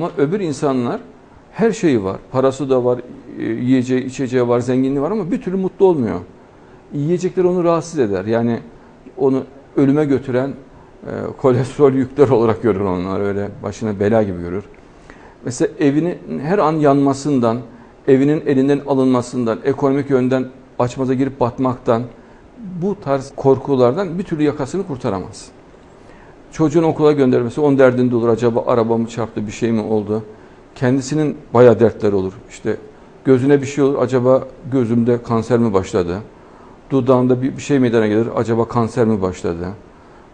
Ama öbür insanlar her şeyi var. Parası da var, e, yiyeceği, içeceği var, zenginliği var ama bir türlü mutlu olmuyor. Yiyecekler onu rahatsız eder. Yani onu ölüme götüren e, kolesterol yükler olarak görür onlar öyle başına bela gibi görür. Mesela evinin her an yanmasından, evinin elinden alınmasından, ekonomik yönden açmaza girip batmaktan, bu tarz korkulardan bir türlü yakasını kurtaramaz. Çocuğun okula göndermesi onun derdinde olur. Acaba arabamı çarptı bir şey mi oldu? Kendisinin bayağı dertleri olur. İşte gözüne bir şey olur. Acaba gözümde kanser mi başladı? Dudağında bir, bir şey meydana gelir. Acaba kanser mi başladı?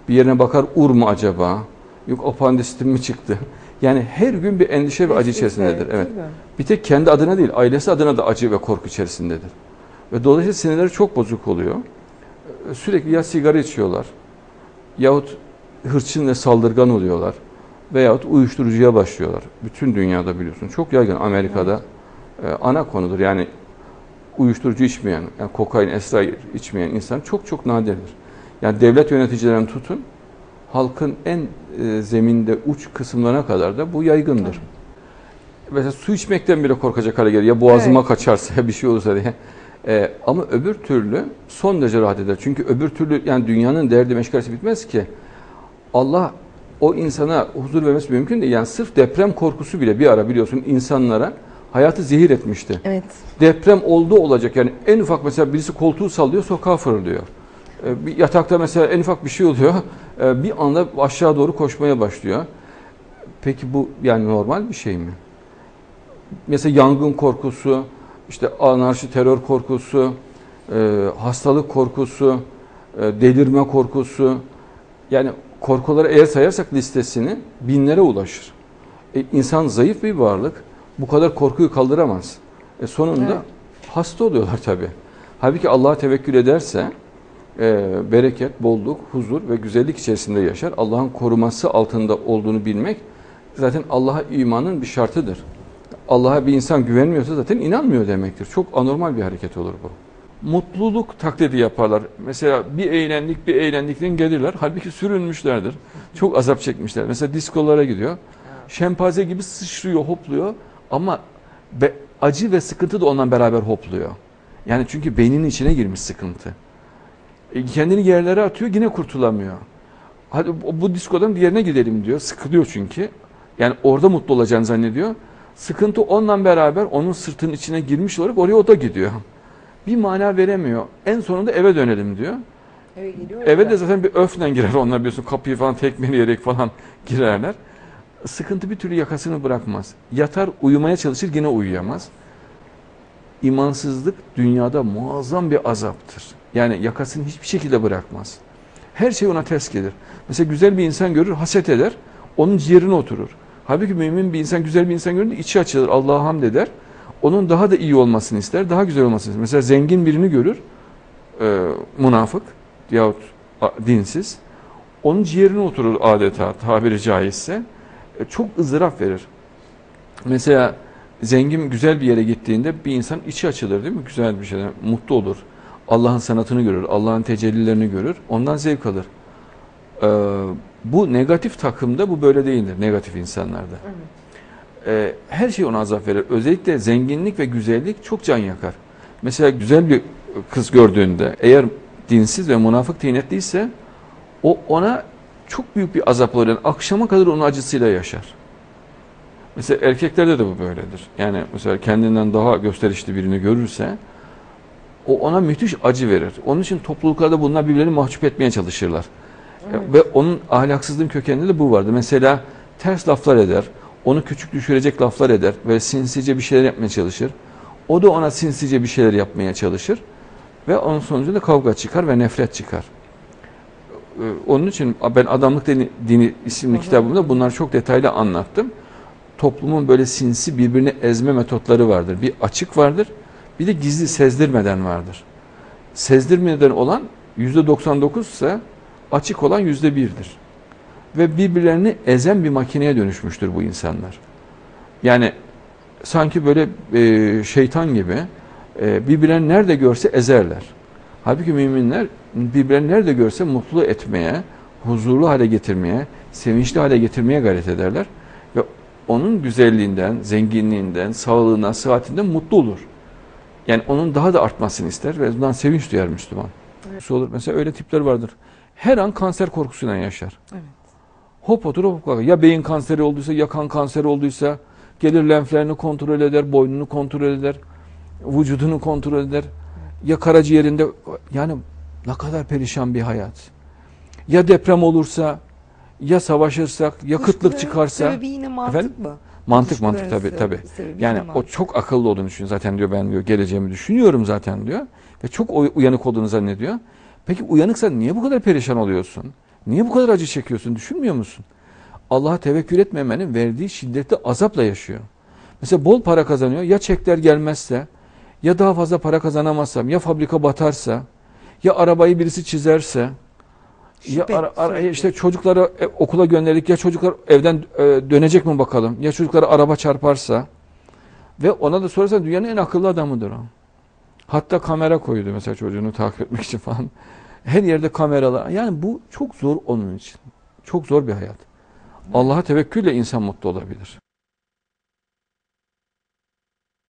Bir yerine bakar ur mu acaba? Yok apandisitim mi çıktı? Yani her gün bir endişe ve acı içerisindedir. Evet. Bir tek kendi adına değil, ailesi adına da acı ve korku içerisindedir. Ve dolayısıyla sinirleri çok bozuk oluyor. Sürekli ya sigara içiyorlar yahut hırçın ve saldırgan oluyorlar veyahut uyuşturucuya başlıyorlar. Bütün dünyada biliyorsun. Çok yaygın Amerika'da e, ana konudur. Yani uyuşturucu içmeyen, yani kokain, esrar içmeyen insan çok çok nadirdir. Yani devlet yöneticilerinden tutun, halkın en e, zeminde uç kısımlarına kadar da bu yaygındır. Tabii. Mesela su içmekten bile korkacak hale gelir. Ya boğazıma evet. kaçarsa ya bir şey olursa diye. E, ama öbür türlü son derece rahat eder. Çünkü öbür türlü yani dünyanın derdi meşgalesi bitmez ki. Allah o insana huzur vermesi mümkün değil. Yani sırf deprem korkusu bile bir ara biliyorsun insanlara hayatı zehir etmişti. Evet. Deprem oldu olacak. Yani en ufak mesela birisi koltuğu sallıyor sokağa fırlıyor. E, bir yatakta mesela en ufak bir şey oluyor. E, bir anda aşağı doğru koşmaya başlıyor. Peki bu yani normal bir şey mi? Mesela yangın korkusu, işte anarşi terör korkusu, e, hastalık korkusu, e, delirme korkusu. Yani korkuları eğer sayarsak listesini binlere ulaşır. E, insan zayıf bir varlık. Bu kadar korkuyu kaldıramaz. E, sonunda evet. hasta oluyorlar tabii. Halbuki Allah'a tevekkül ederse e, bereket, bolluk, huzur ve güzellik içerisinde yaşar. Allah'ın koruması altında olduğunu bilmek zaten Allah'a imanın bir şartıdır. Allah'a bir insan güvenmiyorsa zaten inanmıyor demektir. Çok anormal bir hareket olur bu. Mutluluk taklidi yaparlar. Mesela bir eğlendik bir eğlendikten gelirler. Halbuki sürünmüşlerdir. Çok azap çekmişler. Mesela diskolara gidiyor. Şempaze gibi sıçrıyor, hopluyor. Ama be, acı ve sıkıntı da ondan beraber hopluyor. Yani çünkü beyninin içine girmiş sıkıntı. E, kendini yerlere atıyor yine kurtulamıyor. Hadi bu diskodan diğerine gidelim diyor. Sıkılıyor çünkü. Yani orada mutlu olacağını zannediyor. Sıkıntı onunla beraber onun sırtının içine girmiş olarak oraya o da gidiyor. Bir mana veremiyor. En sonunda eve dönelim diyor. Eve, eve de zaten bir öfle girer onlar biliyorsun kapıyı falan tekmeleyerek falan girerler. Sıkıntı bir türlü yakasını bırakmaz. Yatar uyumaya çalışır yine uyuyamaz. İmansızlık dünyada muazzam bir azaptır. Yani yakasını hiçbir şekilde bırakmaz. Her şey ona ters gelir. Mesela güzel bir insan görür, haset eder, onun ciğerine oturur. Halbuki mümin bir insan, güzel bir insan görünce içi açılır, Allah'a hamd eder. Onun daha da iyi olmasını ister, daha güzel olmasını ister. Mesela zengin birini görür, e, münafık yahut dinsiz. Onun ciğerine oturur adeta tabiri caizse. E, çok ızdırap verir. Mesela zengin güzel bir yere gittiğinde bir insan içi açılır değil mi? Güzel bir şeyden, mutlu olur. Allah'ın sanatını görür, Allah'ın tecellilerini görür, ondan zevk alır. Ee, bu negatif takımda bu böyle değildir, negatif insanlarda. Ee, her şey ona azap verir. Özellikle zenginlik ve güzellik çok can yakar. Mesela güzel bir kız gördüğünde eğer dinsiz ve münafık tiynetliyse o ona çok büyük bir azap olur. Yani akşama kadar onun acısıyla yaşar. Mesela erkeklerde de bu böyledir. Yani mesela kendinden daha gösterişli birini görürse o ona müthiş acı verir. Onun için topluluklarda bunlar birbirlerini mahcup etmeye çalışırlar. Evet. Ve onun ahlaksızlığın kökeninde de bu vardı. Mesela ters laflar eder, onu küçük düşürecek laflar eder ve sinsice bir şeyler yapmaya çalışır. O da ona sinsice bir şeyler yapmaya çalışır ve onun sonucunda kavga çıkar ve nefret çıkar. Ee, onun için ben Adamlık Dini, Dini isimli kitabımda bunları çok detaylı anlattım. Toplumun böyle sinsi birbirini ezme metotları vardır. Bir açık vardır, bir de gizli sezdirmeden vardır. Sezdirmeden olan yüzde 99 ise açık olan yüzde birdir. Ve birbirlerini ezen bir makineye dönüşmüştür bu insanlar. Yani sanki böyle e, şeytan gibi e, birbirlerini nerede görse ezerler. Halbuki müminler birbirlerini nerede görse mutlu etmeye, huzurlu hale getirmeye, sevinçli hale getirmeye gayret ederler. Ve onun güzelliğinden, zenginliğinden, sağlığından, sıhhatinden mutlu olur. Yani onun daha da artmasını ister ve bundan sevinç duyar Müslüman. Evet. Olur. Mesela öyle tipler vardır. Her an kanser korkusuyla yaşar. Evet. Hop otur hop kalkar. Ya beyin kanseri olduysa ya kan kanseri olduysa gelir lenflerini kontrol eder, boynunu kontrol eder, vücudunu kontrol eder. Ya karaciğerinde yani ne kadar perişan bir hayat. Ya deprem olursa ya savaşırsak ya kıtlık Kuşkuların çıkarsa Sebebi yine mantık Efendim? mı? mantık mantık sebebi- sebebi Yani o mantık. çok akıllı olduğunu düşünüyor. Zaten diyor ben diyor geleceğimi düşünüyorum zaten diyor. Ve çok uy- uyanık olduğunu zannediyor. Peki uyanıksa niye bu kadar perişan oluyorsun? Niye bu kadar acı çekiyorsun? Düşünmüyor musun? Allah'a tevekkül etmemenin verdiği şiddetli azapla yaşıyor. Mesela bol para kazanıyor. Ya çekler gelmezse, ya daha fazla para kazanamazsam, ya fabrika batarsa, ya arabayı birisi çizerse, ya ara, ara- işte çocukları e, okula gönderdik ya çocuklar evden e, dönecek mi bakalım ya çocuklara araba çarparsa ve ona da sorarsan dünyanın en akıllı adamıdır o. Hatta kamera koydu mesela çocuğunu takip etmek için falan. Her yerde kameralar. Yani bu çok zor onun için. Çok zor bir hayat. Allah'a tevekkülle insan mutlu olabilir.